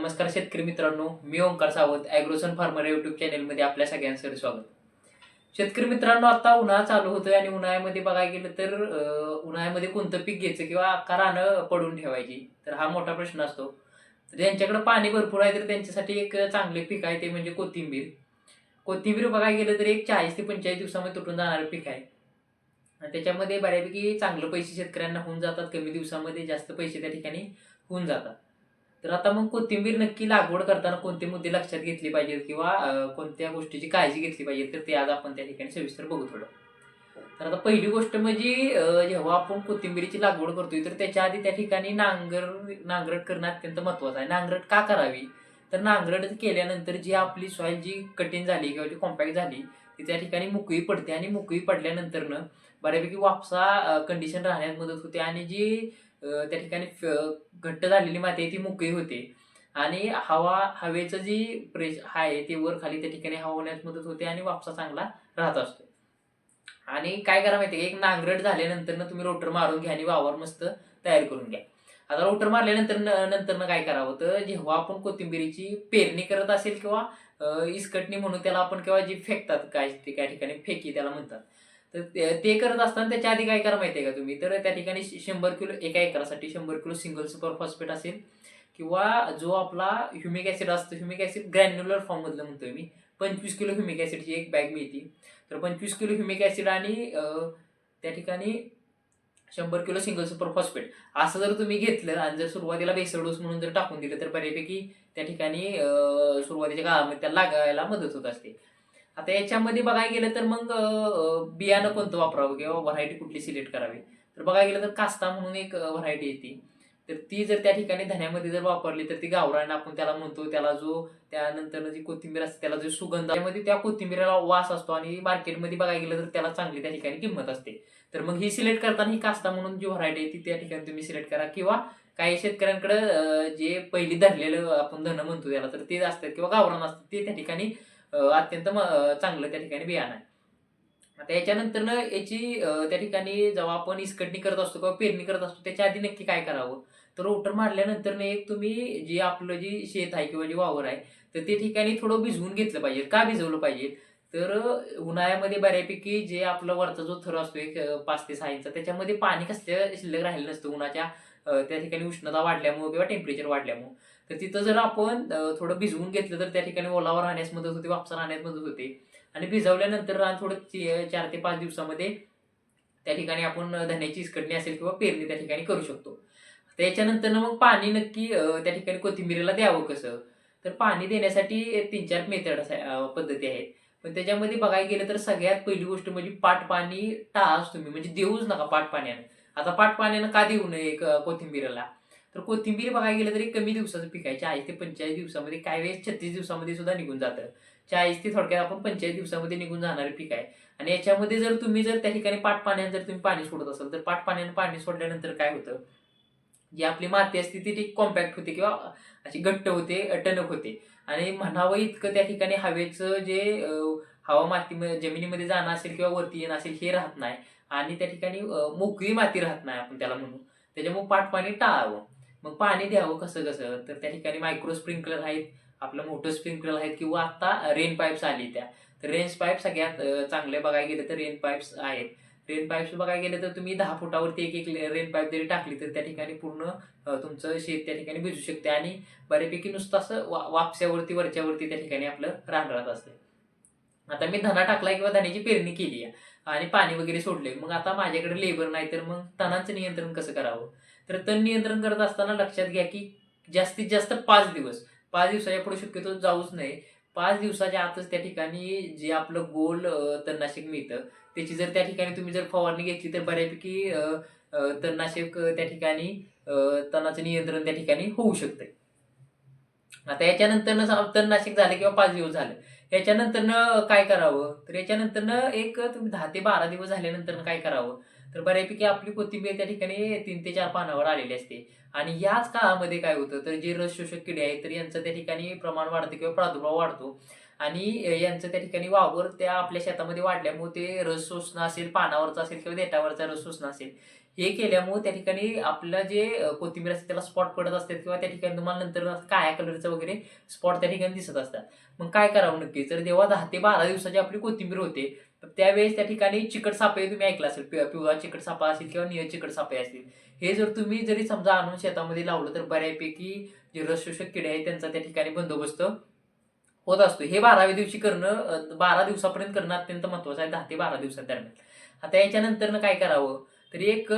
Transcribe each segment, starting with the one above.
नमस्कार शेतकरी मित्रांनो मी ओंकार सावंत ॲग्रोसन फार्मर युट्यूब चॅनेलमध्ये आपल्या सगळ्यांचं स्वागत. शेतकरी मित्रांनो आता उन्हाळा चालू होतोय आणि उन्हाळ्यामध्ये बघायला गेलं तर उन्हाळ्यामध्ये कोणतं पीक घ्यायचं किंवा आकारानं पडून ठेवायची? तर हा मोठा प्रश्न असतो. तर ज्यांच्याकडे पाणी भरपूर आहे तर त्यांच्यासाठी एक चांगले पीक आहे ते म्हणजे कोथिंबीर. कोथिंबीर बघायला गेलं तर एक चाळीस ते पंचेचाळीस दिवसामध्ये तुटून जाणारं पीक आहे. आणि त्याच्यामध्ये बऱ्यापैकी चांगलं पैसे शेतकऱ्यांना होऊन जातात कमी दिवसामध्ये जास्त पैसे त्या ठिकाणी होऊन जातात. तर आता मग कोथिंबीर नक्की लागवड करताना कोणते मुद्दे लक्षात घेतले पाहिजेत किंवा कोणत्या गोष्टीची काळजी घेतली पाहिजे तर ते आज आपण त्या ठिकाणी सविस्तर बघू थोडं. तर आता पहिली गोष्ट म्हणजे जेव्हा आपण कोथिंबीरीची लागवड करतोय तर त्याच्या आधी त्या ठिकाणी नांगर नांगरट करणं अत्यंत महत्वाचं आहे. नांगरट का करावी? तर नांगरट केल्यानंतर जी आपली सॉईल जी कठीण झाली किंवा जी कॉम्पॅक्ट झाली ती त्या ठिकाणी मोकळी पडते आणि मोकळी पडल्यानंतरनं बऱ्यापैकी वापसा कंडिशन राहण्यात मदत होते. आणि जी त्या ठिकाणी घट्ट झालेली माती आहे ती मोकळी होते. आणि हवा हवेचं जी प्रेश आहे ते वर खाली त्या ठिकाणी हवा होण्यास मदत होते आणि वापसा चांगला राहत असतो. आणि काय करा माहिती एक नांगरट झाल्यानंतर ना तुम्ही रोटर मारून घ्या आणि वावर मस्त तयार करून घ्या. आता रोटर मारल्यानंतर नंतर काय करावं तर जेव्हा आपण कोथिंबिरीची पेरणी करत असेल किंवा इसकटणी म्हणून त्याला आपण किंवा जी फेकतात काय ते काय ठिकाणी फेकी त्याला म्हणतात. तर ते ते करत असताना त्याच्या आधी काय करा माहिती आहे का तुम्ही? तर त्या ठिकाणी श- शंभर किलो एका एकरासाठी शंभर किलो सिंगल सुपर फॉस्फेट असेल किंवा जो आपला ह्युमिक ॲसिड असतो ह्युमिक ॲसिड ग्रॅन्युलर फॉर्ममधलं म्हणतोय मी. पंचवीस किलो ह्युमिक ॲसिडची एक बॅग मिळते. तर पंचवीस किलो ह्युमिक ॲसिड आणि त्या ठिकाणी शंभर किलो सिंगल सुपर फॉस्फेट असं जर तुम्ही घेतलं आणि जर सुरुवातीला बेसळ डोस म्हणून जर टाकून दिलं तर बऱ्यापैकी त्या ठिकाणी सुरुवातीच्या काळामध्ये त्याला लागायला मदत होत असते. आता याच्यामध्ये बघायला गेलं तर मग बियाणं कोणतं वापरावं किंवा व्हरायटी कुठली सिलेक्ट करावी? तर बघायला गेलं तर कास्ता म्हणून एक व्हरायटी येते तर ती जर त्या ठिकाणी धन्यामध्ये जर वापरली तर ती गावरान आपण त्याला म्हणतो त्याला जो त्यानंतर जी कोथिंबीर असते त्याला जो सुगंध त्यामध्ये त्या कोथिंबीराला वास असतो आणि मार्केटमध्ये बघायला गेलं तर त्याला चांगली त्या ठिकाणी किंमत असते. तर मग ही सिलेक्ट करताना ही कास्ता म्हणून जी व्हरायटी आहे ती त्या ठिकाणी तुम्ही सिलेक्ट करा किंवा काही शेतकऱ्यांकडे जे पहिली धरलेलं आपण धन म्हणतो त्याला तर ते असतात किंवा गावरान असतात ते त्या ठिकाणी अत्यंत म- चांगलं त्या ठिकाणी बियाणं आहे. आता याच्यानंतर याची त्या ठिकाणी जेव्हा आपण इसकटणी करत असतो किंवा पेरणी करत असतो त्याच्या आधी नक्की काय करावं? तर रोटर मारल्यानंतर एक तुम्ही जे आपलं जी शेत आहे किंवा जे वावर आहे तर ते ठिकाणी थोडं भिजवून घेतलं पाहिजे. का भिजवलं पाहिजे? तर उन्हाळ्यामध्ये बऱ्यापैकी जे आपला वरचा जो थर असतो एक पाच ते सहा इंचा त्याच्यामध्ये पाणी कसलं शिल्लक राहिलं नसतं उन्हाच्या. त्या ठिकाणी उष्णता वाढल्यामुळे किंवा टेम्परेचर वाढल्यामुळे. तर तिथं जर आपण थोडं भिजवून घेतलं तर त्या ठिकाणी ओलावा राहण्यास मदत होते वापसा राहण्यास मदत होते. आणि भिजवल्यानंतर रान थोडं चार ते पाच दिवसामध्ये त्या ठिकाणी आपण धन्याची इसकडणी असेल किंवा पेरणी त्या ठिकाणी करू शकतो. त्याच्यानंतर मग पाणी नक्की त्या ठिकाणी कोथिंबीरीला द्यावं कसं? तर पाणी देण्यासाठी तीन चार मेथड पद्धती आहेत. पण त्याच्यामध्ये बघायला गेलं तर सगळ्यात पहिली गोष्ट म्हणजे पाट पाणी टाळाच तुम्ही. म्हणजे देऊच नका पाट पाण्यानं आता पाट पाण्यानं का देऊ नये कोथिंबीरला? तर कोथिंबीर बघायला गेलं तरी कमी दिवसाचं पीक आहे. चाळीस ते पंचेचाळीस दिवसामध्ये काही वेळेस छत्तीस दिवसामध्ये सुद्धा निघून जातं. चाळीस ते थोडक्यात आपण पंचेचाळीस दिवसामध्ये निघून जाणारे पीक आहे. आणि याच्यामध्ये जर तुम्ही जर त्या ठिकाणी पाट पाण्यात जर तुम्ही पाणी सोडत असाल तर पाट पाण्यानं पाणी सोडल्यानंतर काय होतं? जी आपली माती असते ती ती कॉम्पॅक्ट होते किंवा अशी घट्ट होते टणक होते. आणि म्हणावं इतकं त्या ठिकाणी हवेचं जे हवा माती जमिनीमध्ये जाणं असेल किंवा वरती येणं असेल हे राहत नाही. आणि त्या ठिकाणी मोकळी माती राहत नाही आपण त्याला म्हणू. त्याच्यामुळे पाट पाणी टाळावं. मग पाणी द्यावं कसं कसं? तर त्या ठिकाणी मायक्रो स्प्रिंकलर आहेत. आपलं मोठं स्प्रिंकलर आहेत किंवा आता रेन पाईप्स आली त्या. तर रेन पाईप सगळ्यात चांगले बघायला गेलं तर रेन पाईप्स आहेत. रेन पाईप्स बघायला गेलं तर तुम्ही दहा फुटावरती एक एक रेन पाईप जरी टाकली तर त्या ठिकाणी पूर्ण तुमचं शेत त्या ठिकाणी भिजू शकते. आणि बऱ्यापैकी नुसतं असं वा वापस्यावरती वरच्यावरती त्या ठिकाणी आपलं रान राहत असते आता मी धना टाकला किंवा धन्याची पेरणी केली आहे. आणि पाणी वगैरे सोडले मग आता माझ्याकडे लेबर नाही तर मग तणांचं नियंत्रण कसं करावं? तर तण नियंत्रण करत असताना लक्षात घ्या की जास्तीत जास्त पाच दिवस. पाच दिवसाच्या पुढे शक्यतो जाऊच नाही पाच दिवसाच्या आतच त्या ठिकाणी जे आपलं गोल तणनाशक मिळतं त्याची जर त्या ठिकाणी तुम्ही जर फवारणी घेतली तर बऱ्यापैकी तणनाशक त्या ठिकाणी तणाचं नियंत्रण त्या ठिकाणी होऊ शकतं आता याच्यानंतर तणनाशक झाले किंवा पाच दिवस झालं. याच्यानंतर काय करावं? तर याच्यानंतर एक तुम्ही दहा ते बारा दिवस झाल्यानंतर काय करावं? तर बऱ्यापैकी आपली कोथिंबीर त्या ठिकाणी तीन ते चार पानावर आलेली असते. आणि याच काळामध्ये काय होतं? तर जे रस शोषक किडे आहेत तर यांचं त्या ठिकाणी प्रमाण वाढतं किंवा प्रादुर्भाव वाढतो. आणि यांचं त्या ठिकाणी वावर त्या आपल्या शेतामध्ये वाढल्यामुळे ते रस शोषणं असेल पानावरचा असेल किंवा देठावरचा रस शोषणं असेल. हे केल्यामुळे त्या ठिकाणी आपलं जे कोथिंबीर असते त्याला स्पॉट पडत असतात किंवा त्या ठिकाणी तुम्हाला नंतर काळ्या कलरचं वगैरे स्पॉट त्या ठिकाणी दिसत असतात. मग काय करावं नक्की? जर जेव्हा दहा ते बारा दिवसाची आपली कोथिंबीर होते तर त्यावेळेस त्या ठिकाणी चिकट सापळे तुम्ही ऐकलं असेल. पिवळा चिकट सापा असेल किंवा निळ चिकट सापळे असतील. हे जर तुम्ही जरी समजा आणून शेतामध्ये लावलं तर बऱ्यापैकी जे रसशोषक किडे आहेत त्यांचा त्या ठिकाणी बंदोबस्त होत असतो. हे बाराव्या दिवशी करणं बारा दिवसापर्यंत करणं अत्यंत महत्वाचं आहे दहा ते बारा दिवसादरम्यान. आता याच्यानंतर काय करावं? तर एक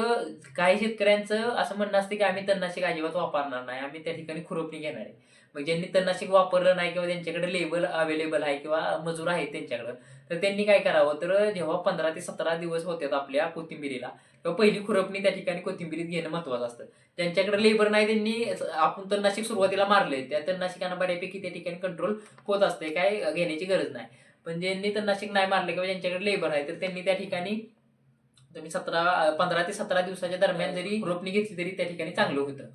काही शेतकऱ्यांचं असं म्हणणं असतं की आम्ही तणनाशक अजिबात वापरणार नाही. आम्ही त्या ठिकाणी खुरपणी घेणार आहे. मग ज्यांनी तणनाशक वापरलं नाही किंवा त्यांच्याकडे लेबल अवेलेबल आहे किंवा मजूर आहे त्यांच्याकडं तर त्यांनी काय करावं? तर जेव्हा पंधरा ते सतरा दिवस होतात आपल्या कोथिंबिरीला किंवा पहिली खुरपणी त्या ठिकाणी कोथिंबिरीत घेणं महत्वाचं असतं. ज्यांच्याकडे लेबर नाही त्यांनी आपण तणनाशक सुरुवातीला मारले त्या तणनाशकांना बऱ्यापैकी त्या ठिकाणी कंट्रोल होत असते. काय घेण्याची गरज नाही. पण ज्यांनी तणनाशक नाही मारले किंवा ज्यांच्याकडे लेबर आहे तर त्यांनी त्या ठिकाणी तुम्ही सतरा पंधरा ते सतरा दिवसाच्या दरम्यान जरी खुरपणी घेतली तरी त्या ठिकाणी चांगलं होतं.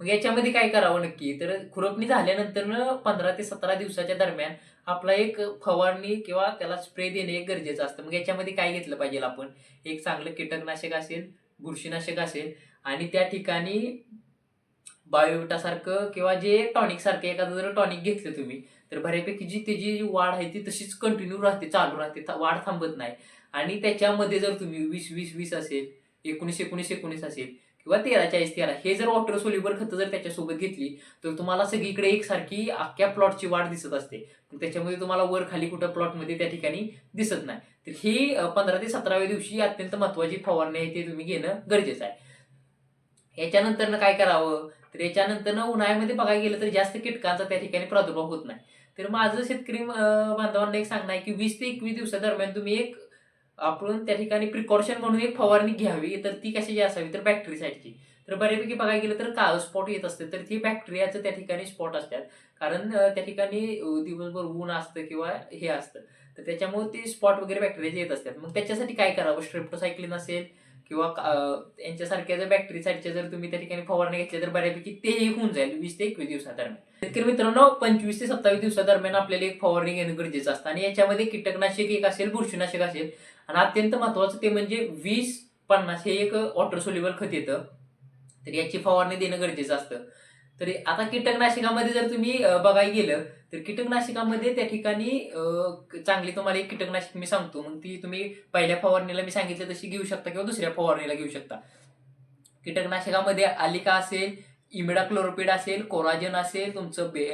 मग याच्यामध्ये काय करावं नक्की? तर खुरपणी झाल्यानंतर पंधरा ते सतरा दिवसाच्या दरम्यान आपला एक फवारणी किंवा त्याला स्प्रे देणे एक गरजेचं असतं. मग याच्यामध्ये काय घेतलं पाहिजे आपण? एक चांगलं कीटकनाशक असेल बुरशीनाशक असेल आणि त्या ठिकाणी बायोविटासारखं किंवा जे टॉनिक सारखं एखादं जर टॉनिक घेतलं तुम्ही तर बऱ्यापैकी जी त्याची जी वाढ आहे ती तशीच कंटिन्यू राहते चालू राहते वाढ थांबत नाही. आणि त्याच्यामध्ये जर तुम्ही वीस वीस वीस असेल एकोणीस एकोणीस एकोणीस असेल किंवा तेरा चाळीस तेरा हे जर वॉटर सोल्युबल खतं जर त्याच्यासोबत घेतली तर तुम्हाला सगळीकडे एकसारखी अख्ख्या प्लॉटची वाढ दिसत असते. त्याच्यामध्ये तुम्हाला वर खाली कुठं प्लॉटमध्ये त्या ठिकाणी दिसत नाही. तर ही पंधरा ते सतराव्या दिवशी अत्यंत महत्वाची फवारणी आहे ते तुम्ही घेणं गरजेचं आहे. याच्यानंतर काय करावं? तर याच्यानंतर उन्हाळ्यामध्ये बघायला गेलं तर जास्त कीटकांचा त्या ठिकाणी प्रादुर्भाव होत नाही. तर माझं शेतकरी बांधवांना एक सांगणं आहे की वीस ते एकवीस दिवसादरम्यान तुम्ही एक आपण त्या ठिकाणी प्रिकॉशन म्हणून एक फवारणी घ्यावी तर ती कशाची असावी? तर बॅक्टेरियासाठीची तर बऱ्यापैकी बघायला गेलं तर का स्पॉट येत असते तर ती बॅक्टेरियाचं त्या ठिकाणी स्पॉट असतात. कारण त्या ठिकाणी दिवसभर ऊन असतं किंवा हे असतं. तर त्याच्यामुळे ते स्पॉट वगैरे बॅक्टेरियाचे येत असतात. मग त्याच्यासाठी काय करावं? स्ट्रेप्टोसायक्लिन असेल किंवा यांच्यासारख्या जर बॅक्टेरियासाठीच्या जर तुम्ही त्या ठिकाणी फवारणी घेतली तर बऱ्यापैकी तेही होऊन जाईल. वीस ते एकवीस दिवसादरम्यान. शेतकरी मित्रांनो पंचवीस ते सत्तावीस दिवसादरम्यान आपल्याला एक फवारणी घेणं गरजेचं असतं. आणि याच्यामध्ये कीटकनाशक एक असेल बुरशीनाशक असेल आणि अत्यंत महत्वाचं ते म्हणजे वीस पन्नास हे एक वॉटर सोल्युबल खत येतं. तर याची फवारणी देणं गरजेचं असतं. तरी आता कीटकनाशकामध्ये जर तुम्ही बघायला गेलं तर कीटकनाशकामध्ये त्या ठिकाणी चांगली तुम्हाला एक कीटकनाशक मी सांगतो. मग ती तुम्ही पहिल्या फवारणीला मी सांगितलं तशी घेऊ शकता किंवा दुसऱ्या फवारणीला घेऊ शकता. कीटकनाशकामध्ये आलिका असेल इमिडा क्लोरोपिड असेल कोराजन असेल तुमचं बे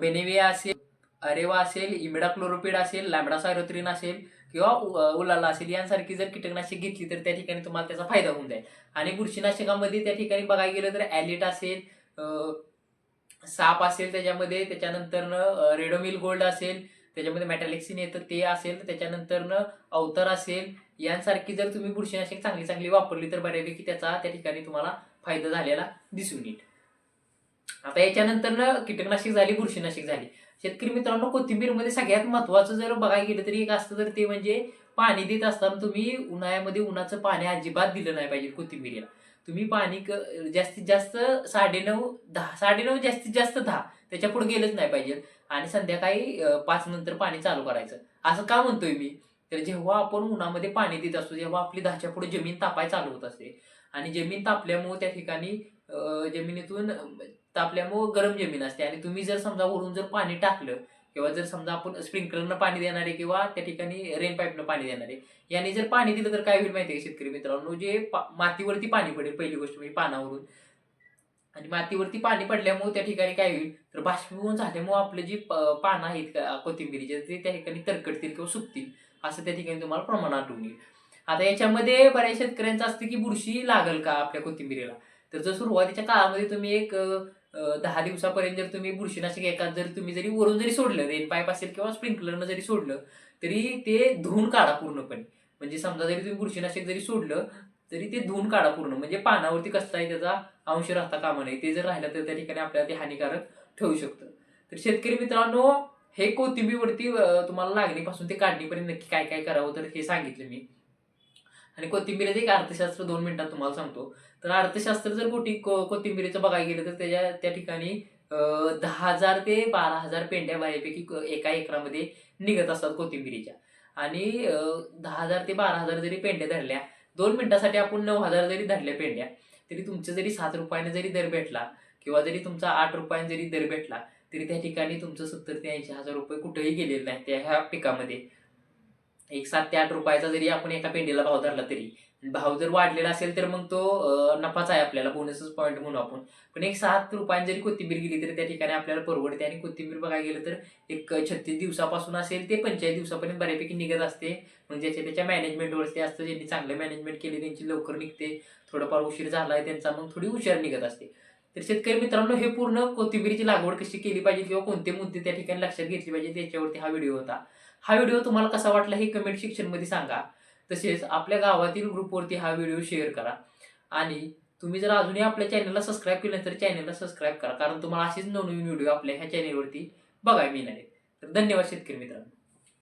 बेनेविया असेल अरेवा असेल इमिडा क्लोरोपिड असेल लॅमडा सायरोत्रिन असेल किंवा उलाला असेल यांसारखी जर कीटकनाशक घेतली तर त्या ठिकाणी तुम्हाला त्याचा फायदा होऊन जाईल. आणि बुरशीनाशकामध्ये त्या ठिकाणी बघायला गेलं तर ॲलिट असेल अं, साप असेल त्याच्यामध्ये त्याच्यानंतरनं रेडोमिल गोल्ड असेल त्याच्यामध्ये मेटॅलिक्सिन येतं ते असेल त्याच्यानंतरनं अवतर असेल यांसारखी जर तुम्ही बुरशीनाशक चांगली चांगली वापरली तर बऱ्यापैकी त्याचा त्या ठिकाणी तुम्हाला फायदा झालेला दिसून येईल. आता याच्यानंतरनं कीटकनाशक झाली बुरशीनाशक झाली. शेतकरी मित्रांनो कोथिंबीरमध्ये सगळ्यात महत्वाचं जर बघायला गेलं तरी एक असतं तर ते म्हणजे पाणी देत असताना तुम्ही उन्हाळ्यामध्ये उन्हाचं पाणी अजिबात दिलं नाही पाहिजे कोथिंबीरीला. तुम्ही पाणी क- जास्तीत जास्त साडेनऊ दहा साडेनऊ जास्तीत जास्त दहा त्याच्या पुढे गेलंच नाही पाहिजे. आणि संध्याकाळी पाच नंतर पाणी चालू करायचं. असं का म्हणतोय मी? तर जेव्हा आपण उन्हामध्ये पाणी देत असतो जेव्हा आपली दहाच्या पुढे जमीन तापाय चालू होत असते. आणि जमीन तापल्यामुळे त्या ठिकाणी जमिनीतून तर आपल्यामुळे गरम जमीन असते. आणि तुम्ही जर समजा वरून जर पाणी टाकलं किंवा जर समजा आपण स्प्रिंकलरनं पाणी देणारे किंवा त्या ठिकाणी रेन पाईपनं पाणी देणारे याने जर पाणी दिलं तर काय होईल माहिती आहे शेतकरी मित्रांनो? जे पा- मातीवरती पाणी पडेल पहिली गोष्ट म्हणजे पानावरून. आणि मातीवरती पाणी पडल्यामुळे त्या ठिकाणी काय होईल? तर बाष्पीभवन झाल्यामुळे आपले जी पानं आहेत कोथिंबिरीचे ते त्या ठिकाणी तरकटतील किंवा सुकतील असं त्या ठिकाणी तुम्हाला प्रमाण आढळून येईल. आता याच्यामध्ये बऱ्याच शेतकऱ्यांचं असतं की बुरशी लागल का आपल्या कोथिंबिरीला? तर जर सुरुवातीच्या काळामध्ये तुम्ही एक दहा दिवसापर्यंत जर तुम्ही बुरशीनाशक एकाच जर तुम्ही जरी वरून जरी सोडलं रेन पाईप असेल किंवा स्प्रिंकलरनं जरी सोडलं तरी ते धुवून काढा पूर्णपणे. म्हणजे समजा जरी तुम्ही बुरशीनाशक जरी सोडलं तरी ते धुवून काढा पूर्ण. म्हणजे पानावरती कसताही त्याचा अंश राहता कामा नये. ते जर राहिलं तर त्या ठिकाणी आपल्याला ते हानिकारक ठरू शकतं. तर शेतकरी मित्रांनो हे कोथिंबीरवरती तुम्हाला लागणीपासून ते काढणीपर्यंत नक्की काय काय करावं तर हे सांगितलं मी. आणि कोथिंबीरीचं एक अर्थशास्त्र दोन मिनिटात तुम्हाला सांगतो. तर अर्थशास्त्र जर कोटी को- कोथिंबीरीचं बघायला गेलं तर त्याच्या त्या ठिकाणी दहा हजार ते बारा हजार पेंड्या बऱ्यापैकी एका एकरामध्ये निघत असतात कोथिंबिरीच्या. आणि दहा हजार ते बारा हजार जरी पेंड्या धरल्या दोन मिनिटासाठी आपण नऊ हजार जरी धरल्या पेंड्या तरी तुमचं जरी सात रुपयाने जरी दर भेटला किंवा जरी तुमचा आठ रुपयाने जरी दर भेटला तरी त्या ठिकाणी तुमचं सत्तर ते ऐंशी हजार रुपये कुठेही गेलेले नाही त्या ह्या पिकामध्ये. एक सात ते आठ रुपयाचा जरी आपण एका पेंडीला भाव धरला तरी. भाव जर वाढलेला असेल तर मग तो नफाच आहे आपल्याला बोनसच पॉईंट म्हणू आपण. पण एक सात रुपयांनी जरी कोथिंबीर गेली तरी त्या ठिकाणी आपल्याला परवडते. आणि कोथिंबीर बघायला गेलं तर एक छत्तीस दिवसापासून असेल ते पंचेचाळीस दिवसापर्यंत बऱ्यापैकी निघत असते. म्हणजे मग ज्याच्या त्याच्या मॅनेजमेंटवरती असतं ज्यांनी चांगलं मॅनेजमेंट केली त्यांची लवकर निघते. थोडंफार उशीर झाला आहे त्यांचा मग थोडी हुशार निघत असते. तर शेतकरी मित्रांनो हे पूर्ण कोथिंबीरची लागवड कशी केली पाहिजे किंवा कोणते मुद्दे त्या ठिकाणी लक्षात घेतले पाहिजे त्याच्यावरती हा व्हिडिओ होता. हा व्हिडिओ तुम्हाला कसा वाटला हे कमेंट सेक्शनमध्ये सांगा. तसेच आपल्या गावातील ग्रुपवरती हा व्हिडिओ शेअर करा. आणि तुम्ही जर अजूनही आपल्या चॅनलला सबस्क्राईब केलं नाही तर चॅनलला सबस्क्राईब करा. कारण तुम्हाला असेच नवनवीन व्हिडिओ आपल्या ह्या चॅनलवरती बघायला मिळणार आहेत. तर धन्यवाद शेतकरी मित्रांनो.